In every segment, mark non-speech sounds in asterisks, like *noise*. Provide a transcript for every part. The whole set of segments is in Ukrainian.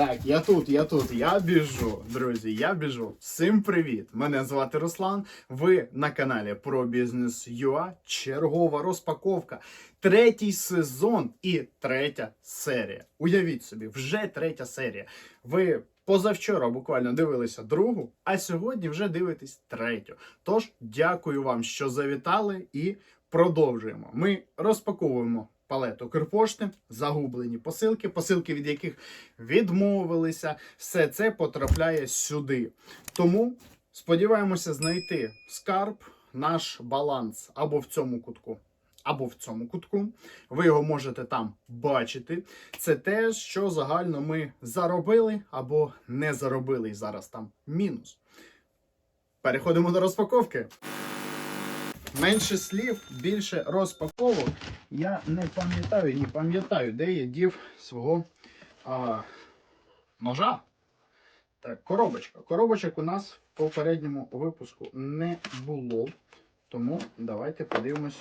Так, я тут, я тут, я біжу, друзі, я біжу. Всім привіт! Мене звати Руслан. Ви на каналі про бізнес ЮА. Чергова розпаковка. Третій сезон і третя серія. Уявіть собі, вже третя серія. Ви позавчора буквально дивилися другу, а сьогодні вже дивитесь третю. Тож дякую вам, що завітали, і продовжуємо. Ми розпаковуємо палет Укрпошти, загублені посилки, посилки, від яких відмовилися. Все це потрапляє сюди. Тому сподіваємося знайти скарб, наш баланс або в цьому кутку. Або в цьому кутку, ви його можете там бачити. Це те, що загально ми заробили або не заробили. І зараз там мінус. Переходимо до розпаковки. Менше слів, більше розпаковок. Я не пам'ятаю, не пам'ятаю, де я дів свого а, ножа. Так, коробочка. Коробочок у нас в попередньому випуску не було. Тому давайте подивимось.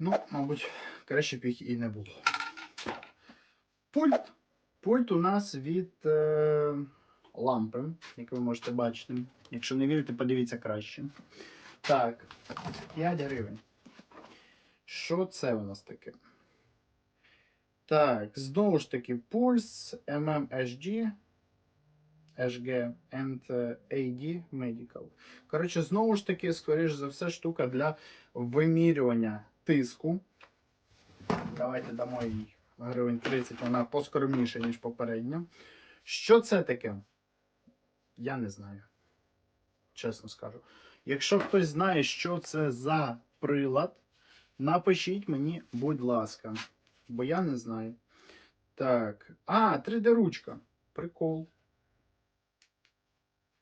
Ну, мабуть, краще б їх і не було. Пульт. Пульт у нас від е, лампи, як ви можете бачити. Якщо не вірите, подивіться краще. Так, 5 гривень. Що це у нас таке? Так, знову ж таки, пульс MMHG, HG and е, AD Medical. Коротше, знову ж таки, скоріш за все, штука для вимірювання тиску. Давайте дамо їй гривень 30, вона поскромніша, ніж попередня. Що це таке? Я не знаю. Чесно скажу. Якщо хтось знає, що це за прилад, напишіть мені, будь ласка. Бо я не знаю. Так. А, 3D-ручка. Прикол.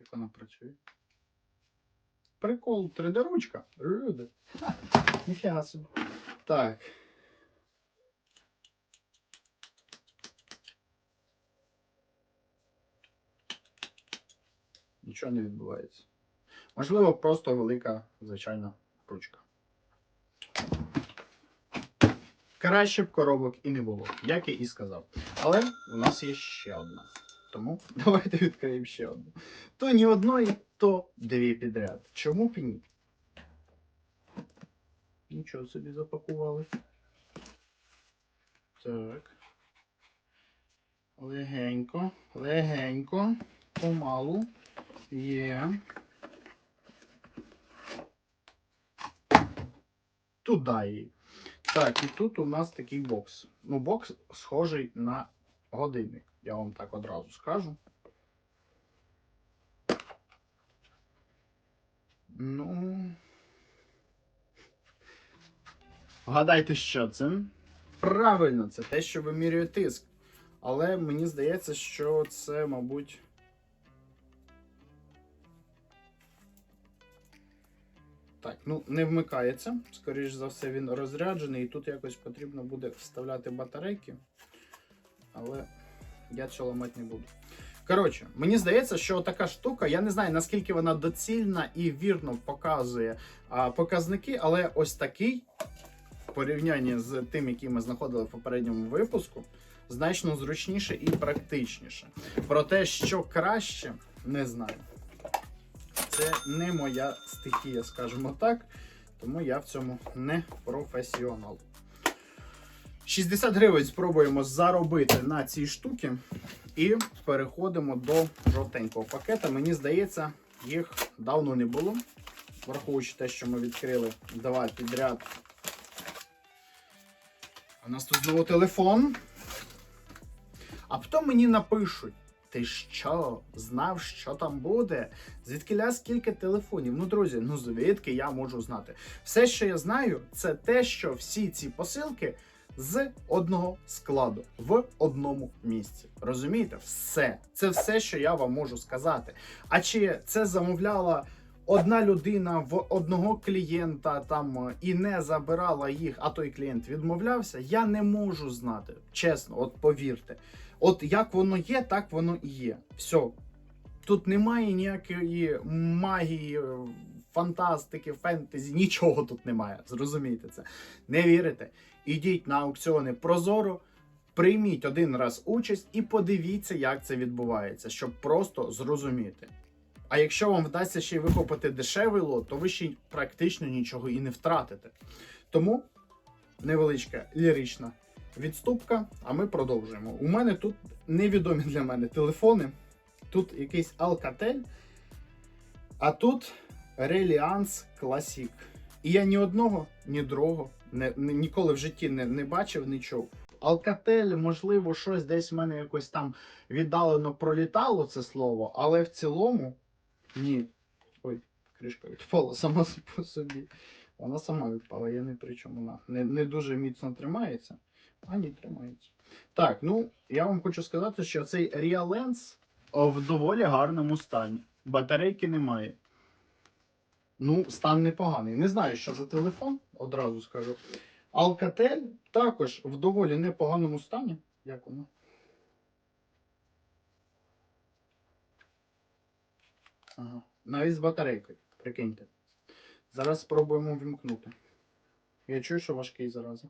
Як вона працює? Прикол, 3D-ручка. Люди. *laughs* Ніфіга собі. Так. Нічого не відбувається. Можливо, просто велика звичайна ручка. Краще б коробок і не було, як я і сказав. Але у нас є ще одна. Тому *laughs* давайте відкриємо ще одну. То ні одної, то дві підряд. Чому б ні? Нічого собі запакували. Так. Легенько, легенько, помалу. Є. Туди її. Так, і тут у нас такий бокс. Ну, бокс схожий на годинник. Я вам так одразу скажу. Ну. Гадайте, що це? Правильно, це те, що вимірює тиск. Але мені здається, що це, мабуть. Так, ну не вмикається. Скоріш за все, він розряджений, і тут якось потрібно буде вставляти батарейки. Але я цього ламати не буду. Коротше, мені здається, що така штука, я не знаю наскільки вона доцільна і вірно показує а, показники, але ось такий, в порівнянні з тим, який ми знаходили в попередньому випуску, значно зручніше і практичніше. Про те, що краще, не знаю. Це не моя стихія, скажімо так. Тому я в цьому не професіонал. 60 гривень спробуємо заробити на ці штуки. І переходимо до жовтенького пакета. Мені здається, їх давно не було. Враховуючи те, що ми відкрили два підряд. У нас тут знову телефон. А потім мені напишуть. Ти що, знав, що там буде? Звідкиля скільки телефонів? Ну, друзі, ну звідки я можу знати? Все, що я знаю, це те, що всі ці посилки з одного складу в одному місці. Розумієте? Все. Це все, що я вам можу сказати. А чи це замовляла одна людина в одного клієнта там е, і не забирала їх, а той клієнт відмовлявся? Я не можу знати. Чесно, от повірте. От як воно є, так воно і є. Все. Тут немає ніякої магії, е, фантастики, фентезі, нічого тут немає. Зрозумійте це. Не вірите? Ідіть на аукціони Прозоро, Прийміть один раз участь і подивіться, як це відбувається, щоб просто зрозуміти. А якщо вам вдасться ще й викопати дешевий лот, то ви ще практично нічого і не втратите. Тому невеличка лірична відступка, а ми продовжуємо. У мене тут невідомі для мене телефони. Тут якийсь Alcatel, а тут Reliance Classic. І я ні одного, ні другого не, ні- ніколи в житті не, не бачив, не чув. Alcatel, можливо, щось десь в мене якось там віддалено пролітало це слово, але в цілому ні. Ой, кришка відпала сама *laughs* по собі. Вона сама відпала, я не при чому. Вона не, не дуже міцно тримається. А ні, тримається. Так, ну я вам хочу сказати, що цей Real Lens в доволі гарному стані. Батарейки немає. Ну, стан непоганий. Не знаю, що за телефон, одразу скажу. Alcatel також в доволі непоганому стані. Як воно? Ага. Навіть з батарейкою, прикиньте. Зараз спробуємо вімкнути. Я чую, що важкий зараза.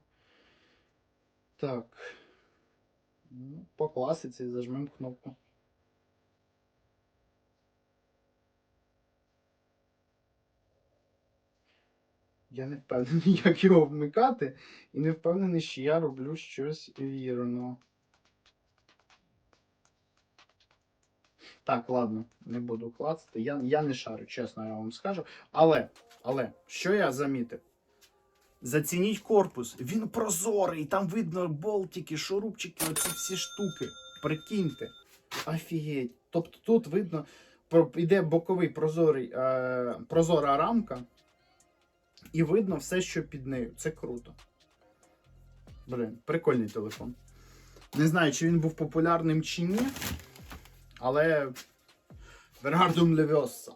Так. Ну, по класиці зажмемо кнопку. Я не впевнений, *laughs* як його вмикати, і не впевнений, що я роблю щось вірно. Так, ладно, не буду клацати. Я, я не шарю, чесно, я вам скажу. Але, але, що я замітив? Зацініть корпус. Він прозорий, там видно болтики, шурупчики, оці всі штуки. Прикиньте. Офігеть. Тобто тут видно, йде боковий прозорий, е, прозора рамка, і видно все, що під нею. Це круто. Блін, прикольний телефон. Не знаю, чи він був популярним чи ні, але Вергардум Левіоса.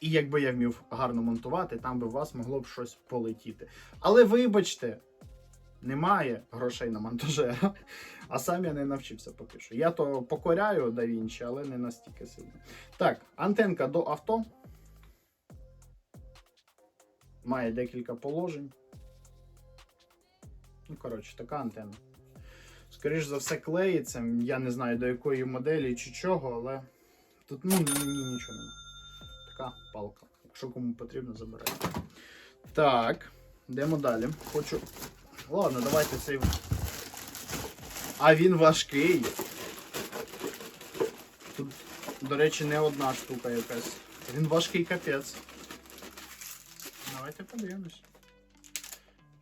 І якби я вмів гарно монтувати, там би у вас могло б щось полетіти. Але вибачте, немає грошей на монтажера, а сам я не навчився поки що. Я то покоряю Вінчі, але не настільки сильно. Так, антенка до авто. Має декілька положень. Ну, коротше, така антенна. Скоріш за все, клеїться. Я не знаю до якої моделі чи чого, але тут ну, ні, ні, нічого немає. Така палка. Якщо кому потрібно, забирайте. Так, йдемо далі. Хочу. Ладно, давайте цей. А він важкий. Тут, до речі, не одна штука якась. Він важкий капець. Давайте подивимось.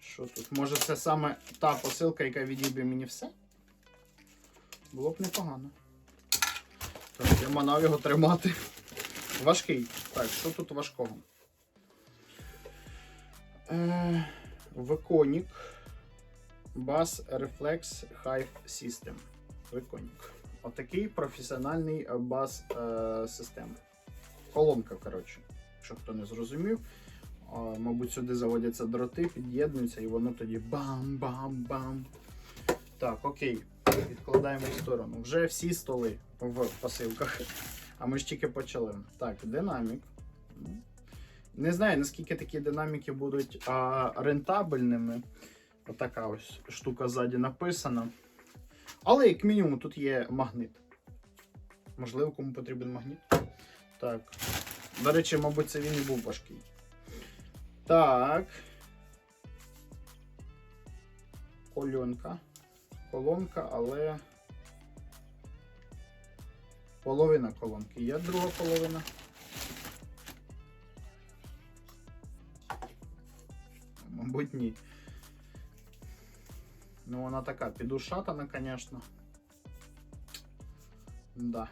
Що тут? Може це саме та посилка, яка відіб'є мені все? Було б непогано. Так, я манав його тримати. Важкий. Так, що тут важкого? Е, Веконік. Bass Reflex Hive System. Веконік. Отакий професіональний бас е. Колонка, коротше. Якщо хто не зрозумів. А, Мабуть, сюди заводяться дроти, під'єднуються і воно тоді бам-бам-бам. Так, окей. Відкладаємо в сторону. Вже всі столи в посилках. А ми ж тільки почали. Так, динамік. Не знаю, наскільки такі динаміки будуть а, рентабельними. Отака ось штука ззаді написана. Але, як мінімум, тут є магнит. Можливо, кому потрібен магніт. Так. До речі, мабуть, це він і був важкий. Так. Кольонка. Колонка, але. Половина колонки. Є друга половина. Мабуть, ні. Ну, вона така підушатана, звісно. Да.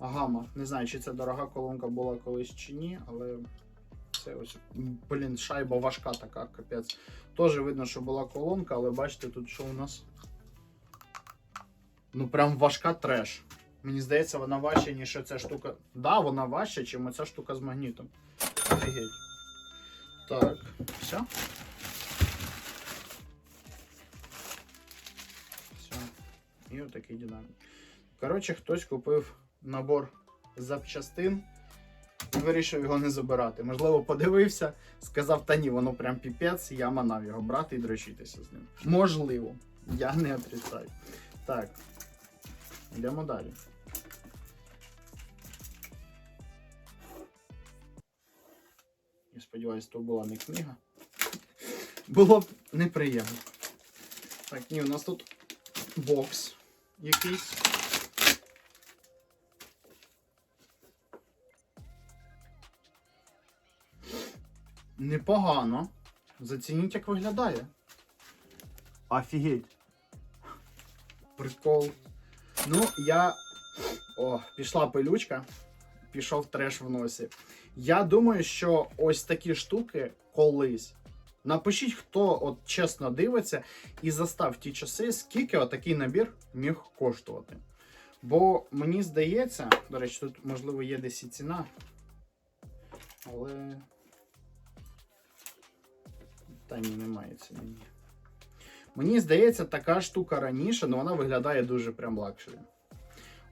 Гама. Не знаю, чи це дорога колонка була колись чи ні, але це ось, блін, шайба важка така, капець. Теж видно, що була колонка, але бачите, тут що у нас. Ну, прям важка треш. Мені здається, вона важча, ніж ця штука. Да, вона важча, ніж оця штука з магнітом. Офігеть. Так, все. Все. І отакий динамік. Коротше, хтось купив набор запчастин і вирішив його не забирати. Можливо, подивився, сказав, та ні, воно прям піпець, я манав його брати і дрочитися з ним. Можливо. Я не отрицаю. Так. Йдемо далі. Я сподіваюся, то була не книга. Було б неприємно. Так, ні, у нас тут бокс якийсь. Непогано. Зацініть, як виглядає. Офігеть. Прикол. Ну, я. О, пішла пилючка. Пішов треш в носі. Я думаю, що ось такі штуки колись. Напишіть, хто от чесно дивиться, і застав ті часи, скільки отакий набір міг коштувати. Бо мені здається, до речі, тут можливо є десь і ціна. Але. Та ні, немає ціни. Ні. Мені здається, така штука раніше, але вона виглядає дуже прям лакшері.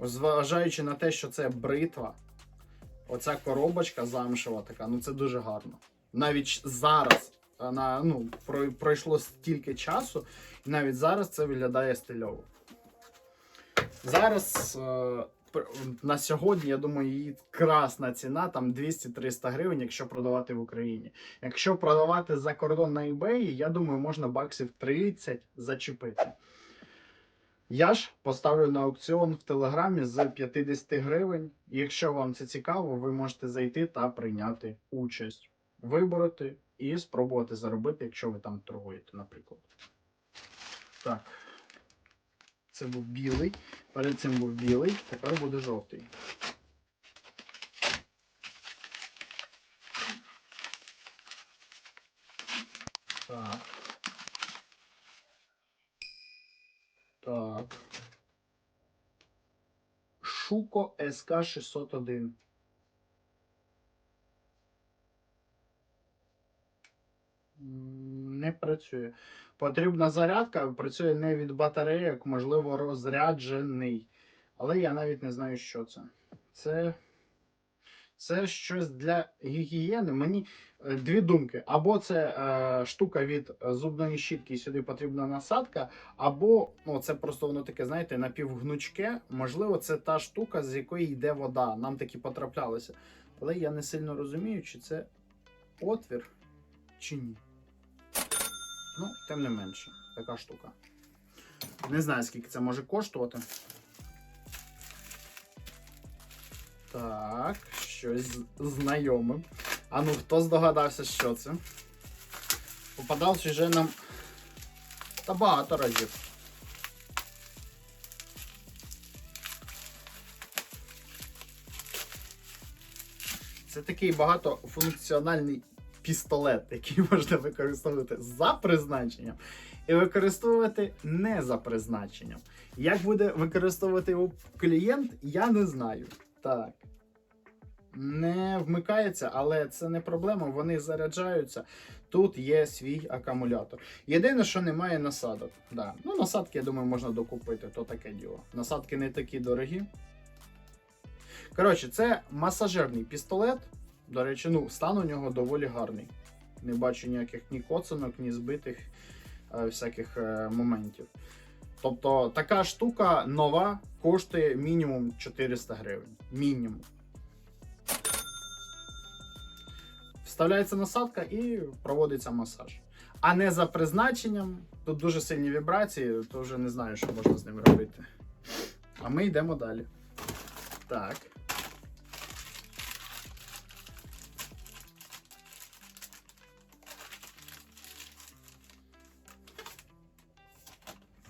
Зважаючи на те, що це бритва, оця коробочка замшева така, ну це дуже гарно. Навіть зараз вона, ну, пройшло стільки часу, і навіть зараз це виглядає стильово. Зараз е, на сьогодні, я думаю, її красна ціна там 200-300 гривень, якщо продавати в Україні. Якщо продавати за кордон на eBay, я думаю, можна баксів 30 зачепити. Я ж поставлю на аукціон в Телеграмі з 50 гривень. Якщо вам це цікаво, ви можете зайти та прийняти участь, вибороти і спробувати заробити, якщо ви там торгуєте, наприклад. Так. Це був білий. Перед цим був білий, тепер буде жовтий. Так. Так. Шуко СК 601. М, Не працює. Потрібна зарядка, працює не від батарейок, можливо, розряджений. Але я навіть не знаю, що це. Це, це щось для гігієни. Мені е, дві думки. Або це е, штука від зубної щітки, і сюди потрібна насадка, або ну, це просто воно таке, знаєте, напівгнучке. Можливо, це та штука, з якої йде вода. Нам такі потраплялися. Але я не сильно розумію, чи це отвір, чи ні. Ну, тим не менше, така штука. Не знаю, скільки це може коштувати. Так, щось знайоме. А ну, хто здогадався, що це? Попадався вже нам та багато разів. Це такий багатофункціональний пістолет, який *laughs* можна використовувати за призначенням і використовувати не за призначенням. Як буде використовувати його клієнт, я не знаю. Так. Не вмикається, але це не проблема, вони заряджаються. Тут є свій акумулятор. Єдине, що немає насадок. Да. Ну, насадки, я думаю, можна докупити, то таке діло. Насадки не такі дорогі. Коротше, це масажерний пістолет. До речі, ну, стан у нього доволі гарний. Не бачу ніяких ні коцанок, ні збитих е, всяких е, моментів. Тобто така штука нова коштує мінімум 400 гривень. Мінімум. Вставляється насадка і проводиться масаж. А не за призначенням. Тут дуже сильні вібрації, то вже не знаю, що можна з ним робити. А ми йдемо далі. Так.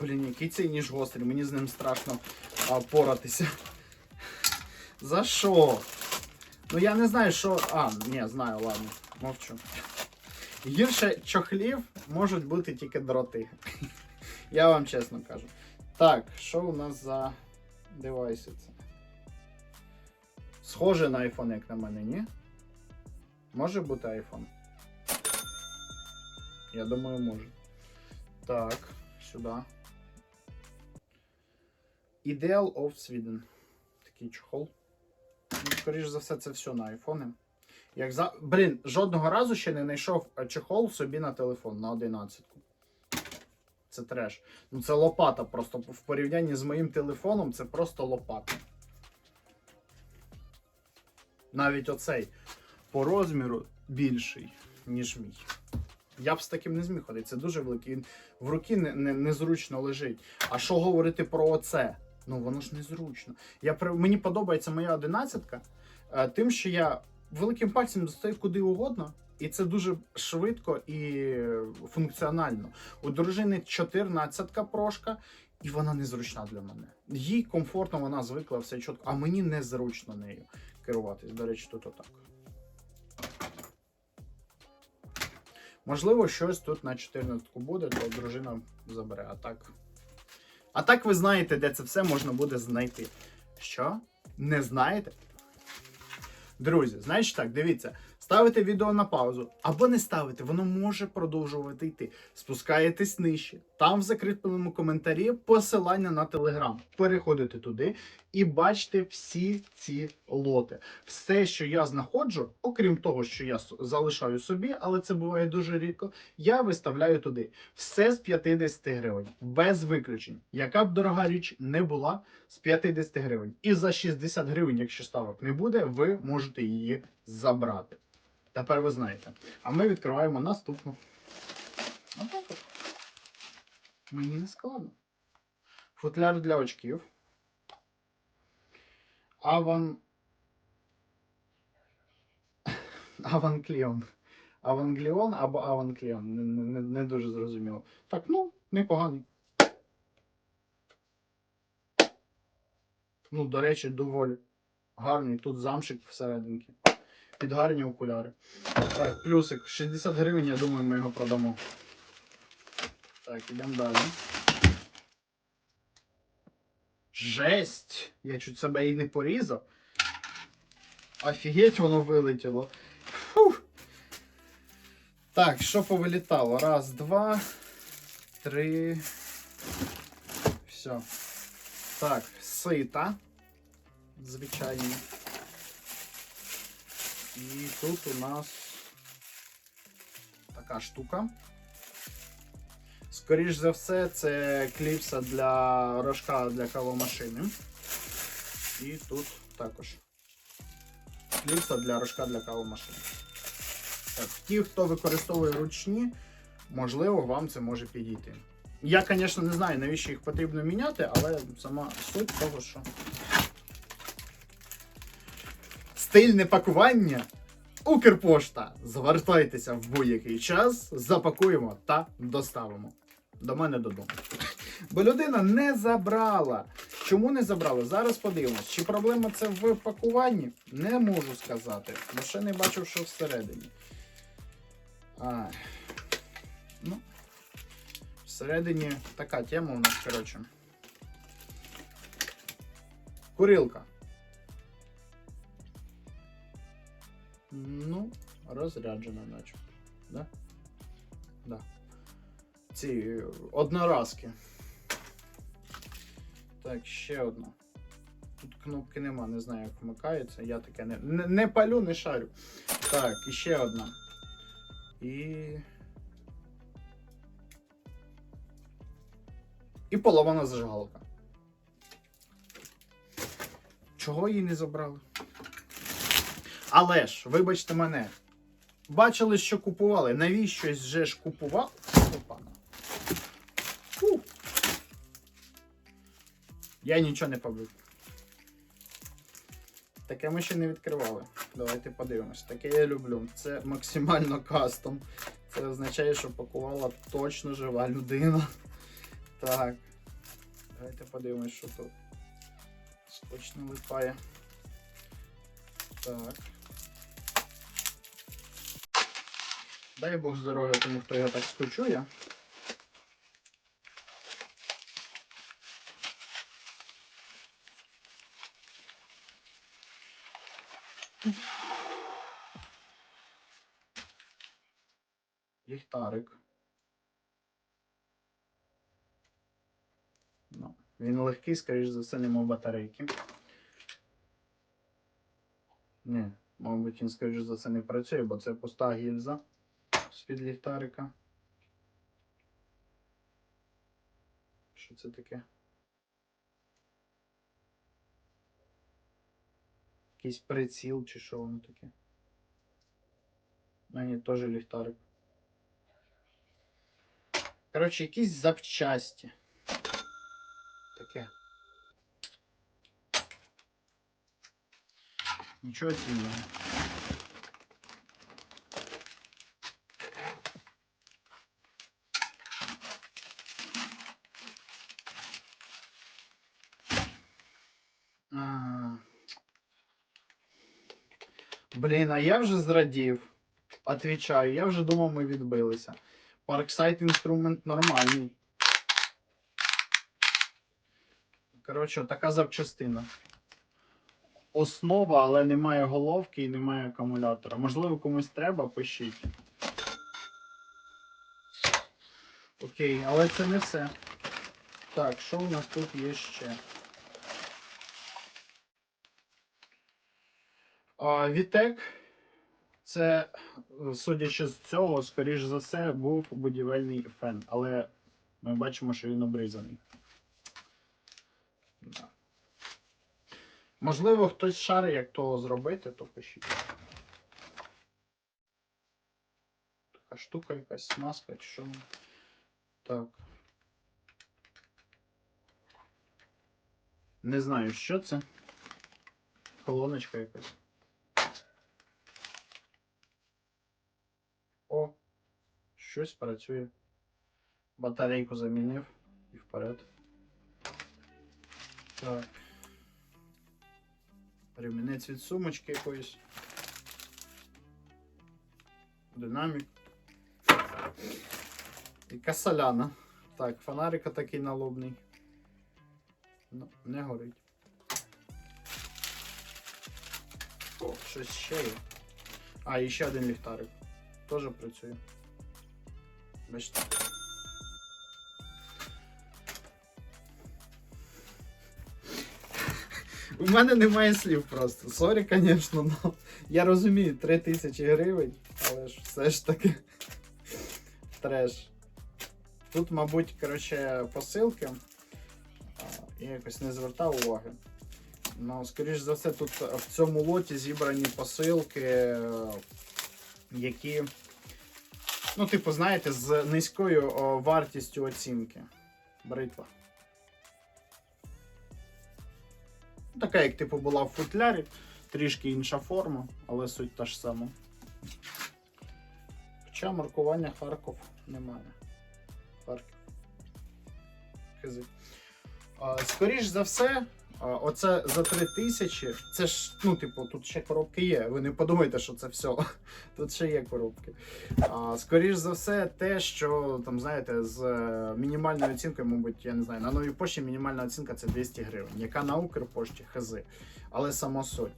Блін, який цей ніж гострий, мені з ним страшно а, поратися. За що? Ну я не знаю, що. А, ні, знаю, ладно, мовчу. Гірше чохлів можуть бути тільки дроти. Я вам чесно кажу. Так, що у нас за девайси це? Схоже на iPhone, як на мене, ні? Може бути iPhone? Я думаю, може. Так, сюди. Ideal of Sweden. Такий чохол. Ну, скоріш за все, це все на айфони. Як за... Блін, жодного разу ще не знайшов е, чехол собі на телефон на 11. Це треш. Ну це лопата просто в порівнянні з моїм телефоном це просто лопата. Навіть оцей по розміру більший, ніж мій. Я б з таким не зміг ходити. Це дуже великий. Він в руки не, не, незручно лежить. А що говорити про оце? Ну воно ж незручно. Я, мені подобається моя одинадцятка, е, тим, що я великим пальцем достаю куди угодно, і це дуже швидко і функціонально. У дружини 14-ка прошка, і вона незручна для мене. Їй комфортно, вона звикла все чітко, а мені незручно нею керуватись. До речі, тут отак. Можливо, щось тут на 14 буде, то дружина забере. А так. А так ви знаєте, де це все можна буде знайти. Що? Не знаєте? Друзі, значить так, дивіться, ставите відео на паузу або не ставите, воно може продовжувати йти. Спускаєтесь нижче. Там в закріпленому коментарі посилання на телеграм. Переходите туди і бачите всі ці лоти. Все, що я знаходжу, окрім того, що я залишаю собі, але це буває дуже рідко, я виставляю туди. Все з 50 гривень, без виключень. Яка б дорога річ не була, з 50 гривень. І за 60 гривень, якщо ставок не буде, ви можете її забрати. Тепер ви знаєте. А ми відкриваємо наступну. Отак от. Мені не складно. Футляр для очків. Аван. *laughs* Аванкліон. Авангліон або Аванкліон. Не, не, не дуже зрозуміло. Так, ну, непоганий. Ну, до речі, доволі гарний. Тут замшик всерединки. Під гарні окуляри. Так, плюсик 60 гривень, я думаю, ми його продамо. Так, ідемо далі. Жесть! Я чуть себе і не порізав. Офігеть, воно вилетіло. Фух. Так, що повилітало? Раз, два, три. Все. Так, сита. Звичайно. І тут у нас така штука. Скоріш за все, це кліпса для рожка для кавомашини. І тут також. Кліпса для рожка для кавомашини. Так, ті, хто використовує ручні, можливо, вам це може підійти. Я, звісно, не знаю, навіщо їх потрібно міняти, але сама суть того, що. Стильне пакування. Укрпошта. Звертайтеся в будь-який час, запакуємо та доставимо. До мене додому. Бо людина не забрала. Чому не забрала? Зараз подивимось. Чи проблема це в пакуванні? Не можу сказати. Бо ще не бачив, що всередині. А, ну, всередині така тема у нас, коротше. Курилка. Ну, розряджена, начебто. Да? Да. Ці е, одноразки. Так, ще одна. Тут кнопки нема, не знаю, як вмикається. Я таке не, не, не палю, не шарю. Так, і ще одна. І. І поломана зажигалка. Чого її не забрали? Але ж, вибачте мене, бачили, що купували. Навіщось же ж купували? Опана. Фу. Я нічого не побив. Таке ми ще не відкривали. Давайте подивимось. Таке я люблю. Це максимально кастом. Це означає, що пакувала точно жива людина. Так. Давайте подивимось, що тут. Не липає. Так. Дай Бог здоров'я тому, хто його так скочує. Ліхтарик. Ну, він легкий, скоріш за все, нема батарейки. Ні, мабуть, він, скоріш за це, не працює, бо це пуста гільза з-під ліхтарика. Що це таке? Якийсь приціл чи що воно таке? А ні, теж ліхтарик. Коротше, якісь запчасті. Таке. Нічого цінного. Блін, а я вже зрадів. Отвічаю, я вже думав, ми відбилися. Parkside інструмент нормальний. Коротше, така запчастина. Основа, але немає головки і немає акумулятора. Можливо, комусь треба, пишіть. Окей, але це не все. Так, що у нас тут є ще? Вітек. Це, судячи з цього, скоріш за все, був будівельний фен, але ми бачимо, що він обрізаний. Можливо, хтось шарить, як того зробити, то пишіть. Така штука якась смазка чи що. Так. Не знаю, що це. Колоночка якась. О, щось працює. Батарейку замінив і вперед. Так. Ремінець від сумочки якоїсь. Динамік. І соляна. Так, фонарика такий налобний. Ну, не горить. О, щось ще є. А, і ще один ліхтарик. Теж працює. Бачите. У мене немає слів просто. Сорі, звісно, но я розумію 3 тисячі гривень, але ж все ж таки треш. Тут, мабуть, коротше, посилки. Я якось не звертав уваги. Ну, скоріш за все, тут в цьому лоті зібрані посилки, які, ну, типу, знаєте, з низькою о, вартістю оцінки. Бритва. Така, як типу, була в футлярі, трішки інша форма, але суть та ж сама. Хоча маркування Харков немає. Харків. Хизи. А, Скоріш за все, оце за 3 тисячі. Це ж, ну, типу, тут ще коробки є. Ви не подумайте, що це все. *laughs* Тут ще є коробки. А, Скоріш за все, те, що там, знаєте, з е, мінімальною оцінкою, мабуть, я не знаю, на новій пошті мінімальна оцінка це 200 гривень, яка на Укрпошті хази. Але сама суть.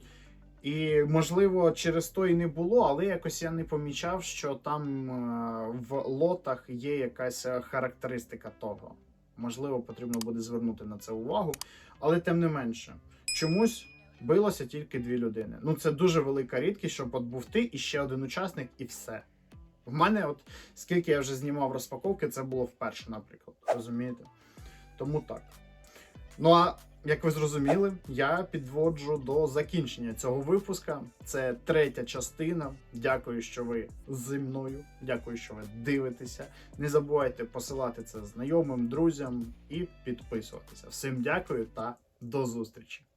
І можливо, через то і не було, але якось я не помічав, що там е, в лотах є якась е, характеристика того. Можливо, потрібно буде звернути на це увагу, але тим не менше, чомусь билося тільки дві людини. Ну це дуже велика рідкість, щоб от був ти і ще один учасник, і все. В мене, от скільки я вже знімав розпаковки, це було вперше, наприклад. Розумієте? Тому так. Ну а як ви зрозуміли, я підводжу до закінчення цього випуска. Це третя частина. Дякую, що ви зі мною. Дякую, що ви дивитеся. Не забувайте посилати це знайомим, друзям і підписуватися. Всім дякую та до зустрічі!